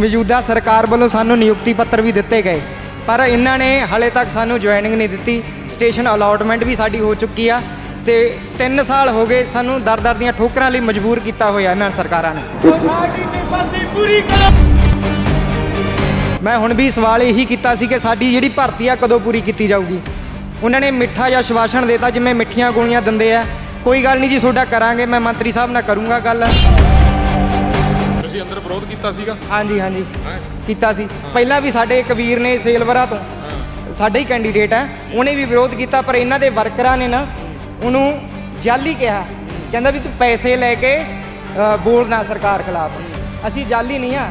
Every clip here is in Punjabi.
ਮੌਜੂਦਾ ਸਰਕਾਰ ਵੱਲੋਂ ਸਾਨੂੰ ਨਿਯੁਕਤੀ ਪੱਤਰ ਵੀ ਦਿੱਤੇ ਗਏ, ਪਰ ਇਹਨਾਂ ਨੇ ਹਲੇ ਤੱਕ ਸਾਨੂੰ ਜੁਆਇਨਿੰਗ ਨਹੀਂ ਦਿੱਤੀ, ਸਟੇਸ਼ਨ ਅਲਾਟਮੈਂਟ ਵੀ ਸਾਡੀ ਹੋ ਚੁੱਕੀ ਆ, ਤੇ 3 ਸਾਲ ਹੋ ਗਏ ਸਾਨੂੰ ਦਰ-ਦਰ ਦੀਆਂ ਠੋਕਰਾਂ ਲਈ ਮਜਬੂਰ ਕੀਤਾ ਹੋਇਆ ਇਹਨਾਂ ਸਰਕਾਰਾਂ ਨੇ। ਮੈਂ ਹੁਣ ਵੀ ਸਵਾਲ ਇਹੀ ਕੀਤਾ ਸੀ ਕਿ ਸਾਡੀ ਜਿਹੜੀ ਭਰਤੀ ਆ ਕਦੋਂ ਪੂਰੀ ਕੀਤੀ ਜਾਊਗੀ? ਉਹਨਾਂ ਨੇ ਮਿੱਠਾ ਜਾਂ ਸ਼ਵਾਸਨ ਦਿੱਤਾ ਜਿਵੇਂ ਮਿੱਠੀਆਂ ਗੋਲੀਆਂ ਦਿੰਦੇ ਆ। ਕੋਈ ਗੱਲ ਨਹੀਂ ਜੀ, ਤੁਹਾਡਾ ਕਰਾਂਗੇ, ਮੈਂ ਮੰਤਰੀ ਸਾਹਿਬ ਨਾਲ ਕਰੂੰਗਾ ਗੱਲ। ਅੰਦਰ ਵਿਰੋਧ ਕੀਤਾ ਸੀਗਾ? ਹਾਂਜੀ ਹਾਂਜੀ। ਹੈਂ? ਕੀਤਾ ਸੀ। ਪਹਿਲਾਂ ਵੀ ਸਾਡੇ ਕਬੀਰ ਨੇ ਸੇਲਵਰਾ ਤੋਂ ਸਾਡੇ ਹੀ ਕੈਂਡੀਡੇਟ ਹੈ ਉਹਨੇ ਵੀ ਵਿਰੋਧ ਕੀਤਾ ਪਰ ਇਹਨਾਂ ਦੇ ਵਰਕਰਾਂ ਨੇ ਨਾ ਉਹਨੂੰ ਜਾਲੀ ਕਿਹਾ। ਕਹਿੰਦਾ ਵੀ ਤੂੰ ਪੈਸੇ ਲੈ ਕੇ ਅ, ਬੋਲਦਾ ਸਰਕਾਰ ਖਿਲਾਫ। ਅਸੀਂ ਜਾਲੀ ਨਹੀਂ ਆ।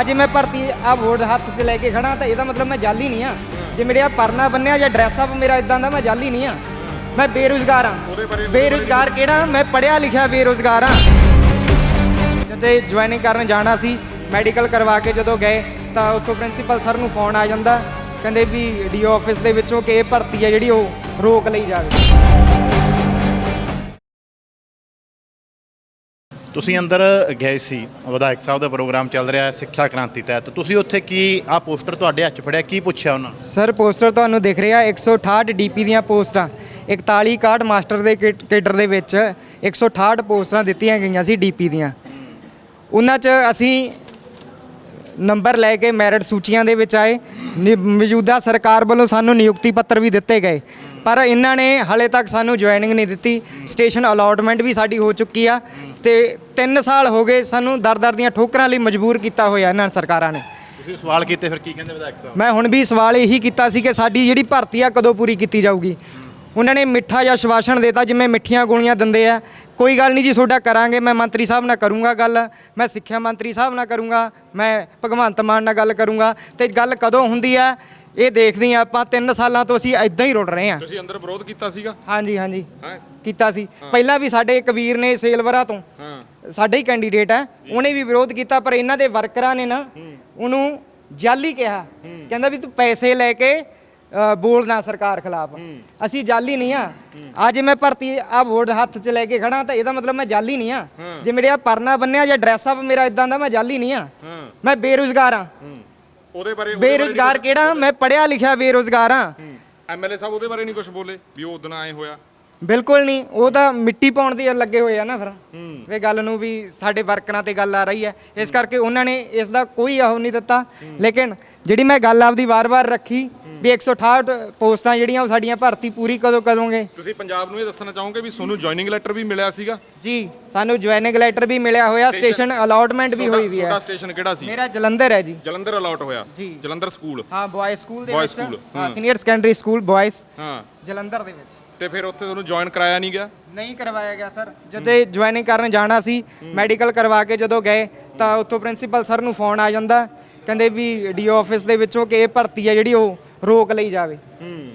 ਅੱਜ ਮੈਂ ਭਰਤੀ ਆ ਵੋਟ ਹੱਥ 'ਚ ਲੈ ਕੇ ਖੜਾ ਤਾਂ ਇਹਦਾ ਮਤਲਬ ਮੈਂ ਜਾਲੀ ਨਹੀਂ ਆ। ਜੇ ਮੇਰੇ ਆ ਪਰਨਾ ਬੰਨਿਆ ਜਾਂ ਡਰੈਸ ਅਪ ਮੇਰਾ ਇਦਾਂ ਦਾ ਮੈਂ ਜਾਲੀ ਨਹੀਂ ਆ। ਮੈਂ ਬੇਰੁਜ਼ਗਾਰ ਆ। ਉਹਦੇ ਬਾਰੇ- ਬੇਰੁਜ਼ਗਾਰ ਕਿਹੜਾ? ਮੈਂ ਪੜਿਆ ਲਿਖਿਆ ਬੇਰੁਜ਼ਗਾਰ ਆ। ਜਦੋਂ ਜੁਆਇਨਿੰਗ ਕਰਨ ਜਾਣਾ ਸੀ ਮੈਡੀਕਲ ਕਰਵਾ ਕੇ ਜਦੋਂ ਗਏ ਤਾਂ ਉੱਥੋਂ ਪ੍ਰਿੰਸੀਪਲ ਸਰ ਨੂੰ ਫੋਨ ਆ ਜਾਂਦਾ ਕਹਿੰਦੇ ਵੀ ਡੀਓ ਆਫਿਸ ਦੇ ਵਿੱਚੋਂ ਕਿ ਇਹ ਭਰਤੀ ਹੈ ਜਿਹੜੀ ਉਹ ਰੋਕ ਲਈ ਜਾਵੇ। ਤੁਸੀਂ ਅੰਦਰ ਗਏ ਸੀ ਵਿਧਾਇਕ ਸਾਹਿਬ ਦਾ ਪ੍ਰੋਗਰਾਮ ਚੱਲ ਰਿਹਾ ਹੈ ਸਿੱਖਿਆ ਕ੍ਰਾਂਤੀ ਤਹਿਤ। ਤੁਸੀਂ ਉੱਥੇ ਕੀ ਆ ਪੋਸਟਰ ਤੁਹਾਡੇ ਹੱਥ ਫੜਿਆ ਕੀ ਪੁੱਛਿਆ ਉਹਨਾਂ? ਸਰ ਪੋਸਟਰ ਤੁਹਾਨੂੰ ਦਿਖ ਰਿਹਾ 168 ਡੀਪੀ ਦੀਆਂ ਪੋਸਟਾਂ 41 ਕਾਰਡ ਮਾਸਟਰ ਦੇ ਕੇਡ- ਕੇਡਰ ਦੇ ਵਿੱਚ 168 ਪੋਸਟਾਂ ਦਿੱਤੀਆਂ ਗਈਆਂ ਸੀ ਡੀਪੀ ਦੀਆਂ। ਉਹਨਾਂ 'ਚ ਅਸੀਂ ਨੰਬਰ ਲੈ ਕੇ ਮੈਰਿਟ ਸੂਚੀਆਂ ਦੇ ਵਿੱਚ ਆਏ। ਨਿ- ਮੌਜੂਦਾ ਸਰਕਾਰ ਵੱਲੋਂ ਸਾਨੂੰ ਨਿਯੁਕਤੀ ਪੱਤਰ ਵੀ ਦਿੱਤੇ ਗਏ। ਪਰ ਇਹਨਾਂ ਨੇ ਹਲੇ ਤੱਕ ਸਾਨੂੰ ਜੁਆਇਨਿੰਗ ਨਹੀਂ ਦਿੱਤੀ। ਸਟੇਸ਼ਨ ਅਲਾਟਮੈਂਟ ਵੀ ਸਾਡੀ ਹੋ ਚੁੱਕੀ ਆ ਤੇ 3 ਸਾਲ ਹੋ ਗਏ ਸਾਨੂੰ ਦਰ-ਦਰ ਦੀਆਂ ਠੋਕਰਾਂ ਲਈ ਮਜਬੂਰ ਕੀਤਾ ਹੋਇਆ ਇਹਨਾਂ ਸਰਕਾਰਾਂ ਨੇ। ਤੁਸੀਂ ਸਵਾਲ ਕੀਤੇ ਫਿਰ ਕੀ ਕਹਿੰਦੇ ਵਿਧਾਇਕ ਸਾਹਿਬ ਮੈਂ ਹੁਣ ਵੀ ਸਵਾਲ ਇਹੀ ਕੀਤਾ ਸੀ ਕਿ ਸਾਡੀ ਜਿਹੜੀ ਭਰਤੀ ਆ ਕਦੋਂ ਪੂਰੀ ਕੀਤੀ ਜਾਊਗੀ? ਉਹਨਾਂ ਨੇ ਮਿੱਠਾ ਜਿਹਾ ਸ਼ਵਾਸਨ ਦਿੱਤਾ ਜਿਵੇਂ ਮਿੱਠੀਆਂ ਗੋਲੀਆਂ ਦਿੰਦੇ ਆ। ਕੋਈ ਗੱਲ ਨਹੀਂ ਜੀ ਤੁਹਾਡਾ ਕਰਾਂਗੇ ਮੈਂ ਮੰਤਰੀ ਸਾਹਿਬ ਨਾਲ ਕਰੂੰਗਾ ਗੱਲ ਮੈਂ ਸਿੱਖਿਆ ਮੰਤਰੀ ਸਾਹਿਬ ਨਾਲ ਕਰੂੰਗਾ ਮੈਂ ਭਗਵੰਤ ਮਾਨ ਨਾਲ ਗੱਲ ਕਰੂੰਗਾ। ਤੇ ਗੱਲ ਕਦੋਂ ਹੁੰਦੀ ਆ ਇਹ ਦੇਖਦੇ ਆ ਆਪਾਂ 3 ਸਾਲਾਂ ਤੋਂ ਅਸੀਂ ਇਦਾਂ ਹੀ ਰੁੜ ਰਹੇ ਆ ਤੁਸੀਂ ਅੰਦਰ ਵਿਰੋਧ ਕੀਤਾ ਸੀਗਾ? ਹਾਂਜੀ ਹਾਂਜੀ। ਹੈ? ਕੀਤਾ ਸੀ। ਪਹਿਲਾਂ ਵੀ ਸਾਡੇ ਕਬੀਰ ਨੇ ਸੇਲਵਰਾ ਤੋਂ ਹਾਂ। ਸਾਡੇ ਹੀ ਕੈਂਡੀਡੇਟ ਹੈ ਉਹਨੇ ਵੀ ਵਿਰੋਧ ਕੀਤਾ ਪਰ ਇਹਨਾਂ ਦੇ ਵਰਕਰਾਂ ਨੇ ਨਾ ਉਹਨੂੰ ਜਾਲੀ ਕਿਹਾ। ਕਹਿੰਦਾ ਵੀ ਤੂੰ ਪੈਸੇ ਲੈ ਕੇ ਬੋਲਦਾ ਸਰਕਾਰ ਖਿਲਾਫ। ਅਸੀਂ ਜਾਲੀ ਨਹੀਂ ਆ। ਅੱਜ ਮੈਂ ਭਰਤੀ ਆ ਵੋਟ ਹੱਥ 'ਚ ਲੈ ਕੇ ਖੜਾ ਤਾਂ ਇਹਦਾ ਮਤਲਬ ਮੈਂ ਜਾਲੀ ਨਹੀਂ ਆ। ਜੇ ਮੇਰੇ ਆ ਪਰਨਾ ਬੰਨਿਆ ਜਾਂ ਡਰੈਸ ਅਪ ਮੇਰਾ ਇਦਾਂ ਦਾ ਮੈਂ ਜਾਲੀ ਨਹੀਂ ਆ। ਮੈਂ ਬੇਰੁਜ਼ਗਾਰ ਆ। ਉਹਦੇ ਬਾਰੇ ਬੇਰੁਜ਼ਗਾਰ ਕਿਹੜਾ? ਮੈਂ ਪੜਿਆ ਲਿਖਿਆ ਬੇਰੁਜ਼ਗਾਰ ਆ। ਐਮਐਲਏ ਸਾਹਿਬ ਉਹਦੇ ਬਾਰੇ ਨਹੀਂ ਕੁਝ ਬੋਲੇ ਵੀ ਉਹ ਉਦੋਂ ਆਏ ਹੋਇਆ। ਬਿਲਕੁਲ ਨਹੀਂ। ਉਹ ਤਾਂ ਮਿੱਟੀ ਪਾਉਣ ਦੀ ਲੱਗੇ ਹੋਏ ਆ ਨਾ ਫਿਰ। ਇਹ ਗੱਲ ਨੂੰ ਵੀ ਸਾਡੇ ਵਰਕਰਾਂ ਤੇ ਗੱਲ ਆ ਰਹੀ ਹੈ। ਇਸ ਕਰਕੇ ਉਹਨਾਂ ਨੇ ਇਸ ਦਾ ਕੋਈ ਉਹ ਨਹੀਂ ਦਿੱਤਾ। ਲੇਕਿਨ ਜਿਹੜੀ ਮੈਂ ਗੱਲ ਆਪਦੀ ਵਾਰ-ਵਾਰ ਰੱਖੀ ਵੀ 168 ਪੋਸਟਾਂ ਜਿਹੜੀਆਂ ਉਹ ਸਾਡੀਆਂ ਭਰਤੀ ਪੂਰੀ ਕਦੋਂ ਕਰੋਗੇ? ਤੁਸੀਂ ਪੰਜਾਬ ਨੂੰ ਇਹ ਦੱਸਣਾ ਚਾਹੋਗੇ ਵੀ ਤੁਹਾਨੂੰ ਜੁਆਇਨਿੰਗ ਲੈਟਰ ਵੀ ਮਿਲਿਆ ਸੀਗਾ? ਜੀ ਸਾਨੂੰ ਜੁਆਇਨਿੰਗ ਲੈਟਰ ਵੀ ਮਿਲਿਆ ਹੋਇਆ ਸਟੇਸ਼ਨ ਅਲਾਟਮੈਂਟ ਵੀ ਹੋਈ ਵੀ ਹੈ। ਤੁਹਾਡਾ ਸਟੇਸ਼ਨ ਕਿਹੜਾ ਸੀ? ਮੇਰਾ ਜਲੰਧਰ ਹੈ ਜੀ। ਜਲੰਧਰ ਅਲਾਟ ਹੋਇਆ। ਜੀ। ਜਲੰਧਰ ਸਕੂਲ ਹਾਂ ਬॉयਜ਼ ਸਕੂਲ ਦੇ Boys ਵਿੱਚ। school, ਹਾਂ ਹਾਂ। ਸੀਨੀਅਰ ਸੈਕੰਡਰੀ ਸਕੂਲ ਬॉयਜ਼ ਹਾਂ। ਜਲੰਧਰ ਦੇ ਵਿੱਚ। ਤੇ ਫਿਰ ਉੱਥੇ ਤੁਹਾਨੂੰ ਜੁਆਇਨ ਕਰਾਇਆ ਨਹੀਂ ਗਿਆ? ਨਹੀਂ ਕਰਵਾਇਆ ਗਿਆ ਸਰ। ਜਦੋਂ ਜੁਆਇਨਿੰਗ ਕਰਨ ਜਾਣਾ ਸੀ ਮੈਡੀਕਲ ਕਰਵਾ ਕੇ ਜਦੋਂ ਗਏ ਤਾਂ ਉੱਥੋਂ ਪ੍ਰਿੰਸੀਪਲ ਸਰ ਨੂੰ ਫੋਨ ਆ ਜਾਂਦਾ। ਕਹਿੰਦੇ ਵੀ ਡੀਓ ਆਫਿਸ ਦੇ ਵਿੱਚੋਂ ਕਿ ਇਹ ਭਰਤੀ ਹੈ ਜਿਹੜੀ ਉਹ ਰੋਕ ਲਈ ਜਾਵੇ। ਹੂੰ।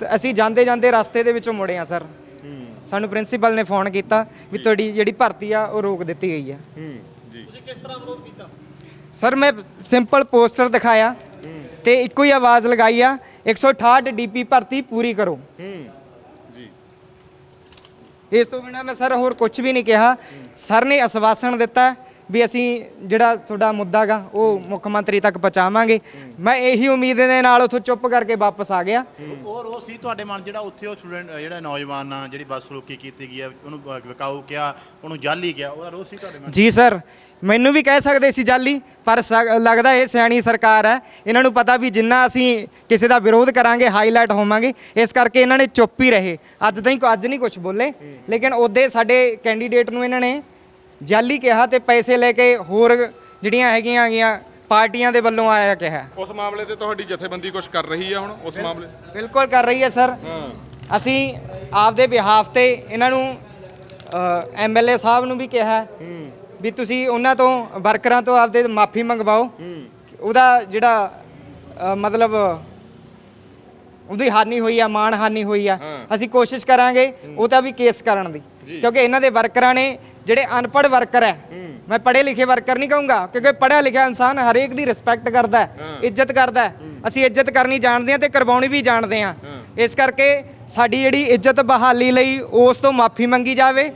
ਤੇ ਅਸੀਂ ਜਾਂਦੇ ਜਾਂਦੇ ਰਸਤੇ ਦੇ ਵਿੱਚੋਂ ਮੁੜੇ ਆ ਸਰ। ਹੂੰ। ਸਾਨੂੰ ਪ੍ਰਿੰਸੀਪਲ ਨੇ ਫੋਨ ਕੀਤਾ ਵੀ ਤੁਹਾਡੀ ਜਿਹੜੀ ਭਰਤੀ ਆ ਉਹ ਰੋਕ ਦਿੱਤੀ ਗਈ ਆ ਹੂੰ ਜੀ। ਸਰ ਮੈਂ ਸਿੰਪਲ ਪੋਸਟਰ ਦਿਖਾਇਆ ਤੇ ਇੱਕੋ ਹੀ ਆਵਾਜ਼ ਲਗਾਈ ਆ 168 ਡੀਪੀ ਭਰਤੀ ਪੂਰੀ ਕਰੋ। ਹੂੰ ਜੀ। ਇਸ ਤੋਂ ਬਿਨਾ ਮੈਂ ਸਰ ਹੋਰ ਕੁਝ ਵੀ ਨਹੀਂ ਕਿਹਾ। ਸਰ ਨੇ ਅਸਵਾਸਨ ਦਿੱਤਾ ਵੀ ਅਸੀਂ ਜਿਹੜਾ ਤੁਹਾਡਾ ਮੁੱਦਾ ਗਾ ਉਹ ਮੁੱਖ ਮੰਤਰੀ ਤੱਕ ਪਹੁੰਚਾਵਾਂਗੇ। ਮੈਂ ਇਹੀ ਉਮੀਦ ਦੇ ਨਾਲ ਉੱਥੋਂ ਚੁੱਪ ਕਰਕੇ ਵਾਪਸ ਆ ਗਿਆ। ਔਰ ਉਹ ਸੀ ਤੁਹਾਡੇ ਮਨ ਜਿਹੜਾ ਉੱਥੇ ਉਹ ਸਟੂਡੈਂਟ ਜਿਹੜਾ ਨੌਜਵਾਨ ਆ ਜਿਹੜੀ ਬੱਸ ਰੋਕੀ ਕੀਤੀ ਗਈ ਹੈ ਉਹਨੂੰ ਵਿਕਾਊ ਕਿਹਾ ਉਹਨੂੰ ਜਾਲੀ ਕਿਹਾ ਉਹਦਾ ਰੋਸ ਸੀ ਤੁਹਾਡੇ ਮਨ 'ਚ? ਜੀ ਸਰ ਮੈਨੂੰ ਵੀ ਕਹਿ ਸਕਦੇ ਸੀ ਜਾਲੀ ਪਰ ਸ- ਲੱਗਦਾ ਇਹ ਸਿਆਣੀ ਸਰਕਾਰ ਹੈ। ਇਹਨਾਂ ਨੂੰ ਪਤਾ ਵੀ ਜਿੰਨਾ ਅਸੀਂ ਕਿਸੇ ਦਾ ਵਿਰੋਧ ਕਰਾਂਗੇ ਹਾਈਲਾਈਟ ਹੋਵਾਂਗੇ ਇਸ ਕਰਕੇ ਇਹਨਾਂ ਨੇ ਚੁੱਪ ਹੀ ਰਹੇ। ਅੱਜ ਤਾਈਂ ਅੱਜ ਨਹੀਂ ਕੁਝ ਬੋਲੇ ਲੇਕਿਨ ਉਹਦੇ ਸਾਡੇ ਕੈਂਡੀਡੇਟ ਨੂੰ ਇਹਨਾਂ ਨੇ ਜਾਲੀ ਕਿਹਾ ਤੇ ਪੈਸੇ ਲੈ ਕੇ ਹੋਰ ਜਿਹੜੀਆਂ ਹੈਗੀਆਂ ਹੈਗੀਆਂ ਪਾਰਟੀਆਂ ਦੇ ਵੱਲੋਂ ਆਇਆ ਕਿਹਾ। ਉਸ ਮਾਮਲੇ ਤੇ ਤੁਹਾਡੀ ਜਥੇਬੰਦੀ ਕੁਝ ਕਰ ਰਹੀ ਆ ਹੁਣ ਉਸ ਮਾਮਲੇ ਬਿਲਕੁਲ ਕਰ ਰਹੀ ਹੈ ਸਰ। ਹਾਂ। ਅਸੀਂ ਆਪਦੇ ਬਿਹਾਫ ਤੇ ਇਹਨਾਂ ਨੂੰ ਐਮਐਲਏ ਸਾਹਿਬ ਨੂੰ ਵੀ ਕਿਹਾ ਹੂੰ ਵੀ ਤੁਸੀਂ ਉਹਨਾਂ ਤੋਂ ਵਰਕਰਾਂ ਤੋਂ ਆਪਦੇ ਮਾਫੀ ਮੰਗਵਾਓ। ਹੂੰ। ਉਹਦਾ ਜਿਹੜਾ ਮਤਲਬ ਉਹਦੀ ਹਾਨੀ ਹੋਈ ਆ ਮਾਣ ਹਾਨੀ ਹੋਈ ਆ। ਅਸੀਂ ਕੋਸ਼ਿਸ਼ ਕਰਾਂਗੇ ਉਹਦਾ ਵੀ ਕੇਸ ਕਰਨ ਦੀ। ਕਿਉਂਕਿ ਇਹਨਾਂ ਦੇ ਵਰਕਰਾਂ ਨੇ ਜਿਹੜੇ ਅਨਪੜ੍ਹ ਵਰਕਰ ਹੈ ਮੈਂ ਪੜ੍ਹੇ ਲਿਖੇ ਵਰਕਰ ਨਹੀਂ ਕਹੂੰਗਾ ਕਿਉਂਕਿ ਪੜ੍ਹਿਆ ਲਿਖਿਆ ਇਨਸਾਨ ਹਰੇਕ ਦੀ ਰਿਸਪੈਕਟ ਕਰਦਾ ਹੈ। ਇੱਜ਼ਤ ਕਰਦਾ ਹੈ ਅਸੀਂ ਇੱਜ਼ਤ ਕਰਨੀ ਜਾਣਦੇ ਹਾਂ ਤੇ ਕਰਵਾਉਣੀ ਵੀ ਜਾਣਦੇ ਹਾਂ। ਇਸ ਕਰਕੇ ਸਾਡੀ ਜਿਹੜੀ ਇੱਜ਼ਤ ਬਹਾਲੀ ਲਈ ਉਸ ਤੋਂ ਮਾਫੀ ਮੰਗੀ ਜਾਵੇ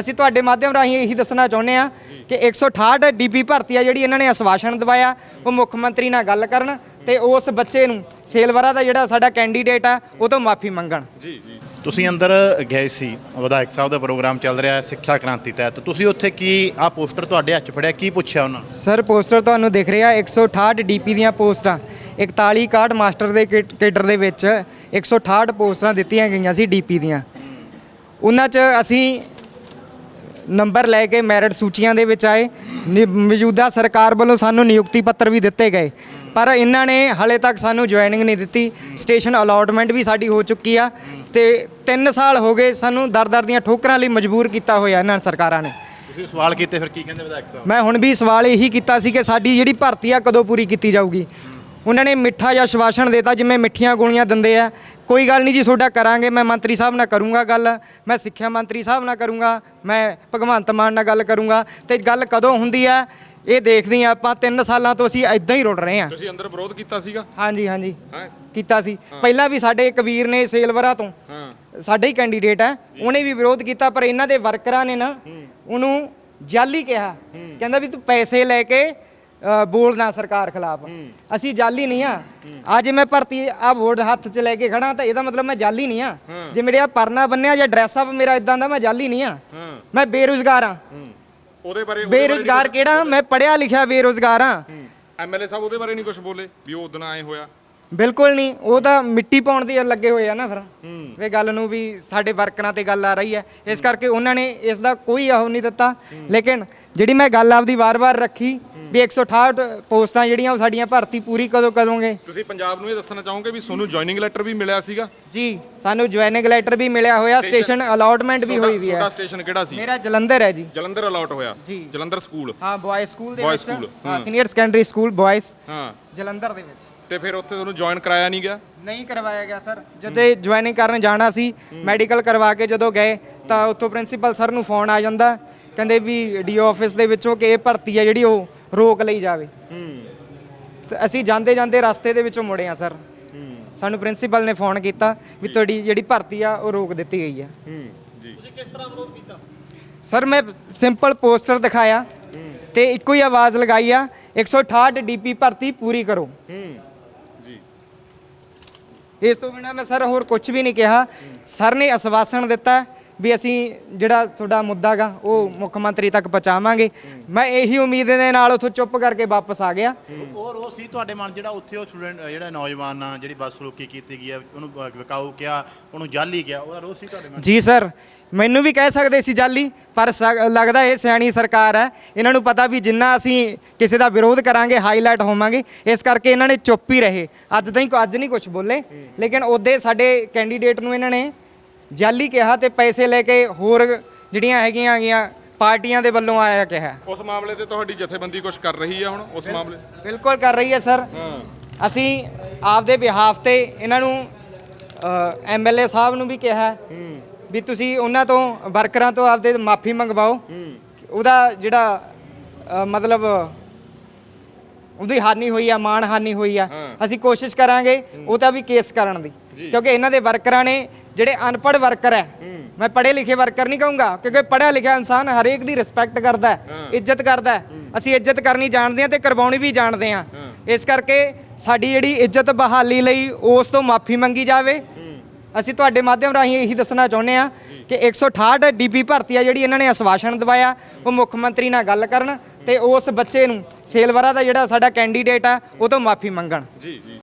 ਅਸੀਂ ਤੁਹਾਡੇ ਮਾਧਿਅਮ ਰਾਹੀਂ ਇਹੀ ਦੱਸਣਾ ਚਾਹੁੰਦੇ ਆ ਕਿ 168 ਡੀਪੀ ਭਰਤੀ ਆ ਜਿਹੜੀ ਇਹਨਾਂ ਨੇ ਆਸ਼ਵਾਸਨ ਦਵਾਇਆ ਉਹ ਮੁੱਖ ਮੰਤਰੀ ਨਾਲ ਗੱਲ ਕਰਨ ਤੇ ਉਸ ਬੱਚੇ ਨੂੰ ਸੇਲਵਰਾ ਦਾ ਜਿਹੜਾ ਸਾਡਾ ਕੈਂਡੀਡੇਟ ਆ ਉਹ ਤੋਂ ਮਾਫੀ ਮੰਗਣ। ਜੀ ਜੀ। ਤੁਸੀਂ ਅੰਦਰ ਗਏ ਸੀ ਵਿਧਾਇਕ ਸਾਹਿਬ ਦਾ ਪ੍ਰੋਗਰਾਮ ਚੱਲ ਰਿਹਾ ਹੈ ਸਿੱਖਿਆ ਕ੍ਰਾਂਤੀ ਤਹਿਤ। ਤੁਸੀਂ ਉੱਥੇ ਕੀ ਆ ਪੋਸਟਰ ਤੁਹਾਡੇ ਹੱਥ 'ਚ ਫੜਿਆ ਕੀ ਪੁੱਛਿਆ ਉਹਨਾਂ? ਸਰ ਪੋਸਟਰ ਤੁਹਾਨੂੰ ਦਿਖ ਰਿਹਾ 168 ਡੀਪੀ ਦੀਆਂ ਪੋਸਟਾਂ 41 ਕਾਰਡ ਮਾਸਟਰ ਦੇ ਕੇਡ- ਕੇਡਰ ਦੇ ਵਿੱਚ 168 ਪੋਸਟਾਂ ਦਿੱਤੀਆਂ ਗਈਆਂ ਸੀ ਡੀਪੀ ਦੀਆਂ। ਉਹਨਾਂ 'ਚ ਅਸੀਂ ਨੰਬਰ ਲੈ ਕੇ ਮੈਰਿਟ ਸੂਚੀਆਂ ਦੇ ਵਿੱਚ ਆਏ। ਨਿ- ਮੌਜੂਦਾ ਸਰਕਾਰ ਵੱਲੋਂ ਸਾਨੂੰ ਨਿਯੁਕਤੀ ਪੱਤਰ ਵੀ ਦਿੱਤੇ ਗਏ। ਪਰ ਇਹਨਾਂ ਨੇ ਹਲੇ ਤੱਕ ਸਾਨੂੰ ਜੁਆਇਨਿੰਗ ਨਹੀਂ ਦਿੱਤੀ। ਸਟੇਸ਼ਨ ਅਲਾਟਮੈਂਟ ਵੀ ਸਾਡੀ ਹੋ ਚੁੱਕੀ ਆ ਤੇ 3 ਸਾਲ ਹੋ ਗਏ ਸਾਨੂੰ ਦਰ-ਦਰ ਦੀਆਂ ਠੋਕਰਾਂ ਲਈ ਮਜਬੂਰ ਕੀਤਾ ਹੋਇਆ ਇਹਨਾਂ ਸਰਕਾਰਾਂ ਨੇ। ਤੁਸੀਂ ਸਵਾਲ ਕੀਤੇ ਫਿਰ ਕੀ ਕਹਿੰਦੇ ਵਿਧਾਇਕ ਸਾਹਿਬ? ਮੈਂ ਹੁਣ ਵੀ ਸਵਾਲ ਇਹੀ ਕੀਤਾ ਸੀ ਕਿ ਸਾਡੀ ਜਿਹੜੀ ਭਰਤੀ ਆ ਕਦੋਂ ਪੂਰੀ ਕੀਤੀ ਜਾਊਗੀ? ਉਹਨਾਂ ਨੇ ਮਿੱਠਾ ਜਿਹਾ ਸ਼ਵਾਸਨ ਦਿੱਤਾ ਜਿਵੇਂ ਮਿੱਠੀਆਂ ਗੋਲੀਆਂ ਦਿੰਦੇ ਆ। ਕੋਈ ਗੱਲ ਨਹੀਂ ਜੀ ਤੁਹਾਡਾ ਕਰਾਂਗੇ ਮੈਂ ਮੰਤਰੀ ਸਾਹਿਬ ਨਾਲ ਕਰੂੰਗਾ ਗੱਲ ਮੈਂ ਸਿੱਖਿਆ ਮੰਤਰੀ ਸਾਹਿਬ ਨਾਲ ਕਰੂੰਗਾ ਮੈਂ ਭਗਵੰਤ ਮਾਨ ਨਾਲ ਗੱਲ ਕਰੂੰਗਾ। ਤੇ ਗੱਲ ਕਦੋਂ ਹੁੰਦੀ ਆ ਇਹ ਦੇਖਦੇ ਆ ਆਪਾਂ 3 ਸਾਲਾਂ ਤੋਂ ਅਸੀਂ ਇਦਾਂ ਹੀ ਰੁੜ ਰਹੇ ਆ ਤੁਸੀਂ ਅੰਦਰ ਵਿਰੋਧ ਕੀਤਾ ਸੀਗਾ? ਹਾਂਜੀ ਹਾਂਜੀ। ਹੈ? ਕੀਤਾ ਸੀ। ਪਹਿਲਾਂ ਵੀ ਸਾਡੇ ਇੱਕ ਵੀਰ ਨੇ ਸੇਲਵਰਾ ਤੋਂ ਹਾਂ। ਸਾਡੇ ਹੀ ਕੈਂਡੀਡੇਟ ਹੈ ਉਹਨੇ ਵੀ ਵਿਰੋਧ ਕੀਤਾ ਪਰ ਇਹਨਾਂ ਦੇ ਵਰਕਰਾਂ ਨੇ ਨਾ ਉਹਨੂੰ ਜਾਲੀ ਕਿਹਾ। ਕਹਿੰਦਾ ਵੀ ਤੂੰ ਪੈਸੇ ਲੈ ਕੇ ਅ, ਬੋਲਣਾ ਸਰਕਾਰ ਖਿਲਾਫ। ਅਸੀਂ ਜਾਲੀ ਨਹੀਂ ਆ। ਅੱਜ ਮੈਂ ਭਰਤੀ ਆ ਵੋਟ ਹੱਥ 'ਚ ਲੈ ਕੇ ਖੜਾ ਤਾਂ ਇਹਦਾ ਮਤਲਬ ਮੈਂ ਜਾਲੀ ਨਹੀਂ ਆ। ਜੇ ਮੇਰੇ ਆ ਪਰਨਾ ਬੰਨਿਆ ਜਾਂ ਡਰੈਸ ਅਪ ਮੇਰਾ ਇਦਾਂ ਦਾ ਮੈਂ ਜਾਲੀ ਨਹੀਂ ਆ। ਹਾਂ। ਮੈਂ ਬੇਰੁਜ਼ਗਾਰ ਆ। ਹੂੰ। ਉਹਦੇ ਬਾਰੇ ਬੇਰੁਜ਼ਗਾਰ ਕਿਹੜਾ? ਮੈਂ ਪੜਿਆ ਲਿਖਿਆ ਬੇਰੁਜ਼ਗਾਰ ਆ। ਐਮਐਲਏ ਸਾਹਿਬ ਉਹਦੇ ਬਾਰੇ ਨਹੀਂ ਕੁਝ ਬੋਲੇ ਵੀ ਉਹ ਉਦੋਂ ਆਏ ਹੋਇਆ। ਬਿਲਕੁਲ ਨਹੀਂ। ਉਹ ਤਾਂ ਮਿੱਟੀ ਪਾਉਣ ਦੇ ਲੱਗੇ ਹੋਏ ਆ ਨਾ ਫਿਰ। ਹੂੰ। ਵੇ ਗੱਲ ਨੂੰ ਵੀ ਸਾਡੇ ਵਰਕਰਾਂ ਤੇ ਗੱਲ ਆ ਰਹੀ ਹੈ। ਇਸ ਕਰਕੇ ਉਹਨਾਂ ਨੇ ਇਸ ਦਾ ਕੋਈ ਉਹ ਨਹੀਂ ਦਿੱਤਾ। ਲੇਕਿਨ ਜਿਹੜੀ ਮੈਂ ਗੱਲ ਆਪਦੀ ਵਾਰ-ਵਾਰ ਰੱਖੀ ਵੀ 168 ਪੋਸਟਾਂ ਜਿਹੜੀਆਂ ਉਹ ਸਾਡੀਆਂ ਭਰਤੀ ਪੂਰੀ ਕਦੋਂ ਕਰੋਗੇ? ਤੁਸੀਂ ਪੰਜਾਬ ਨੂੰ ਇਹ ਦੱਸਣਾ ਚਾਹੋਗੇ ਵੀ ਤੁਹਾਨੂੰ ਜੁਆਇਨਿੰਗ ਲੈਟਰ ਵੀ ਮਿਲਿਆ ਸੀਗਾ? ਜੀ ਸਾਨੂੰ ਜੁਆਇਨਿੰਗ ਲੈਟਰ ਵੀ ਮਿਲਿਆ ਹੋਇਆ ਸਟੇਸ਼ਨ ਅਲਾਟਮੈਂਟ ਵੀ ਹੋਈ ਵੀ ਹੈ। ਤੁਹਾਡਾ ਸਟੇਸ਼ਨ ਕਿਹੜਾ ਸੀ? ਮੇਰਾ ਜਲੰਧਰ ਹੈ ਜੀ। ਜਲੰਧਰ ਅਲਾਟ ਹੋਇਆ। ਜੀ। ਜਲੰਧਰ ਸਕੂਲ ਹਾਂ ਬॉयਜ਼ ਸਕੂਲ ਦੇ Boys ਵਿੱਚ। school, ਹਾਂ ਹਾਂ। ਸੀਨੀਅਰ ਸੈਕੰਡਰੀ ਸਕੂਲ ਬॉयਜ਼ ਹਾਂ। ਜਲੰਧਰ ਦੇ ਵਿੱਚ। ਤੇ ਫਿਰ ਉੱਥੇ ਤੁਹਾਨੂੰ ਜੁਆਇਨ ਕਰਾਇਆ ਨਹੀਂ ਗਿਆ? ਨਹੀਂ ਕਰਵਾਇਆ ਗਿਆ ਸਰ। ਜਦੋਂ ਜੁਆਇਨਿੰਗ ਕਰਨ ਜਾਣਾ ਸੀ ਮੈਡੀਕਲ ਕਰਵਾ ਕੇ ਜਦੋਂ ਗਏ ਤਾਂ ਉੱਥੋਂ ਪ੍ਰਿੰਸੀਪਲ ਸਰ ਨੂੰ ਫੋਨ ਆ ਜਾਂਦਾ। ਕਹਿੰਦੇ ਵੀ ਡੀਓ ਆਫਿਸ ਦੇ ਵਿੱਚੋਂ ਕਿ ਇਹ ਭਰਤੀ ਹੈ ਜਿਹੜੀ ਉਹ ਰੋਕ ਲਈ ਜਾਵੇ। ਹੂੰ। ਤੇ ਅਸੀਂ ਜਾਂਦੇ ਜਾਂਦੇ ਰਸਤੇ ਦੇ ਵਿੱਚੋਂ ਮੁੜੇ ਆ ਸਰ। ਹੂੰ। ਸਾਨੂੰ ਪ੍ਰਿੰਸੀਪਲ ਨੇ ਫੋਨ ਕੀਤਾ ਵੀ ਤੁਹਾਡੀ ਜਿਹੜੀ ਭਰਤੀ ਆ ਉਹ ਰੋਕ ਦਿੱਤੀ ਗਈ ਆ ਹੂੰ ਜੀ। ਸਰ ਮੈਂ ਸਿੰਪਲ ਪੋਸਟਰ ਦਿਖਾਇਆ ਤੇ ਇੱਕੋ ਹੀ ਆਵਾਜ਼ ਲਗਾਈ ਆ 168 ਡੀਪੀ ਭਰਤੀ ਪੂਰੀ ਕਰੋ। ਹੂੰ ਜੀ। ਇਸ ਤੋਂ ਬਿਨਾ ਮੈਂ ਸਰ ਹੋਰ ਕੁਝ ਵੀ ਨਹੀਂ ਕਿਹਾ। ਸਰ ਨੇ ਅਸਵਾਸਨ ਦਿੱਤਾ ਵੀ ਅਸੀਂ ਜਿਹੜਾ ਤੁਹਾਡਾ ਮੁੱਦਾ ਗਾ ਉਹ ਮੁੱਖ ਮੰਤਰੀ ਤੱਕ ਪਹੁੰਚਾਵਾਂਗੇ। ਮੈਂ ਇਹੀ ਉਮੀਦ ਦੇ ਨਾਲ ਉੱਥੋਂ ਚੁੱਪ ਕਰਕੇ ਵਾਪਸ ਆ ਗਿਆ। ਔਰ ਉਹ ਸੀ ਤੁਹਾਡੇ ਮਨ ਜਿਹੜਾ ਉੱਥੇ ਉਹ ਸਟੂਡੈਂਟ ਜਿਹੜਾ ਨੌਜਵਾਨ ਆ ਜਿਹੜੀ ਬੱਸ ਸਲੂਕੀ ਕੀਤੀ ਗਈ ਹੈ ਉਹਨੂੰ ਵਿਕਾਊ ਕਿਹਾ ਉਹਨੂੰ ਜਾਲੀ ਕਿਹਾ ਉਹਦਾ ਰੋਸ ਸੀ ਤੁਹਾਡੇ ਮਨ 'ਚ? ਜੀ ਸਰ ਮੈਨੂੰ ਵੀ ਕਹਿ ਸਕਦੇ ਸੀ ਜਾਲੀ ਪਰ ਸ- ਲੱਗਦਾ ਇਹ ਸਿਆਣੀ ਸਰਕਾਰ ਹੈ। ਇਹਨਾਂ ਨੂੰ ਪਤਾ ਵੀ ਜਿੰਨਾ ਅਸੀਂ ਕਿਸੇ ਦਾ ਵਿਰੋਧ ਕਰਾਂਗੇ ਹਾਈਲਾਈਟ ਹੋਵਾਂਗੇ ਇਸ ਕਰਕੇ ਇਹਨਾਂ ਨੇ ਚੁੱਪ ਹੀ ਰਹੇ। ਅੱਜ ਤਾਈਂ ਅੱਜ ਨਹੀਂ ਕੁਝ ਬੋਲੇ। ਲੇਕਿਨ ਉਹਦੇ ਸਾਡੇ ਕੈਂਡੀਡੇਟ ਨੂੰ ਇਹਨਾਂ ਨੇ ਜਾਲੀ ਕਿਹਾ ਤੇ ਪੈਸੇ ਲੈ ਕੇ ਹੋਰ ਜਿਹੜੀਆਂ ਹੈਗੀਆਂ ਹੈਗੀਆਂ ਪਾਰਟੀਆਂ ਦੇ ਵੱਲੋਂ ਆਇਆ ਕਿਹਾ। ਉਸ ਮਾਮਲੇ ਤੇ ਤੁਹਾਡੀ ਜਥੇਬੰਦੀ ਕੁਝ ਕਰ ਰਹੀ ਆ ਹੁਣ ਉਸ ਮਾਮਲੇ ਬਿਲਕੁਲ ਕਰ ਰਹੀ ਹੈ ਸਰ। ਹਾਂ। ਅਸੀਂ ਆਪਦੇ ਬਿਹਾਫ ਤੇ ਇਹਨਾਂ ਨੂੰ ਐਮਐਲਏ ਸਾਹਿਬ ਨੂੰ ਵੀ ਕਿਹਾ ਹੂੰ ਵੀ ਤੁਸੀਂ ਉਹਨਾਂ ਤੋਂ ਵਰਕਰਾਂ ਤੋਂ ਆਪਦੇ ਮਾਫੀ ਮੰਗਵਾਓ। ਹੂੰ। ਉਹਦਾ ਜਿਹੜਾ ਅ, ਮਤਲਬ ਉਹਦੀ ਹਾਨੀ ਹੋਈ ਆ ਮਾਣ ਹਾਨੀ ਹੋਈ ਆ ਹਾਂ। ਅਸੀਂ ਕੋਸ਼ਿਸ਼ ਕਰਾਂਗੇ ਉਹ ਤਾਂ ਵੀ ਕੇਸ ਕਰਨ ਦੀ। ਕਿਉਂਕਿ ਇਹਨਾਂ ਦੇ ਵਰਕਰਾਂ ਨੇ ਜਿਹੜੇ ਅਨਪੜ੍ਹ ਵਰਕਰ ਹੈ ਹੂੰ। ਮੈਂ ਪੜ੍ਹੇ ਲਿਖੇ ਵਰਕਰ ਨਹੀਂ ਕਹੂੰਗਾ ਕਿਉਂਕਿ ਪੜ੍ਹਿਆ ਲਿਖਿਆ ਇਨਸਾਨ ਹਰੇਕ ਦੀ ਰਿਸਪੈਕਟ ਕਰਦਾ ਹੈ ਹਾਂ। ਇੱਜ਼ਤ ਕਰਦਾ ਹੈ। ਅਸੀਂ ਇੱਜ਼ਤ ਕਰਨੀ ਜਾਣਦੇ ਹਾਂ ਤੇ ਕਰਵਾਉਣੀ ਵੀ ਜਾਣਦੇ ਹਾਂ। ਹਾਂ। ਇਸ ਕਰਕੇ ਸਾਡੀ ਜਿਹੜੀ ਇੱਜ਼ਤ ਬਹਾਲੀ ਲਈ ਉਸ ਤੋਂ ਮਾਫੀ ਮੰਗੀ ਜਾਵੇ। ਹੂੰ। ਅਸੀਂ ਤੁਹਾਡੇ ਮਾਧਿਅਮ ਰਾਹੀਂ ਇਹੀ ਦੱਸਣਾ ਚਾਹੁੰਦੇ ਆ ਕਿ 168 ਡੀਪੀ ਭਰਤੀ ਆ ਜਿਹੜੀ ਇਹਨਾਂ ਨੇ ਆਸ਼ਵਾਸਨ ਦਵਾਇਆ ਉਹ ਮੁੱਖ ਮੰਤਰੀ ਨਾਲ ਗੱਲ ਕਰਨ ਤੇ ਉਸ ਬੱਚੇ ਨੂੰ ਸੇਲਵਰਾ ਦਾ ਜਿਹੜਾ ਸਾਡਾ ਕੈਂਡੀਡੇਟ ਆ ਉਹ ਤੋਂ ਮਾਫੀ ਮੰਗਣ। ਜੀ ਜੀ।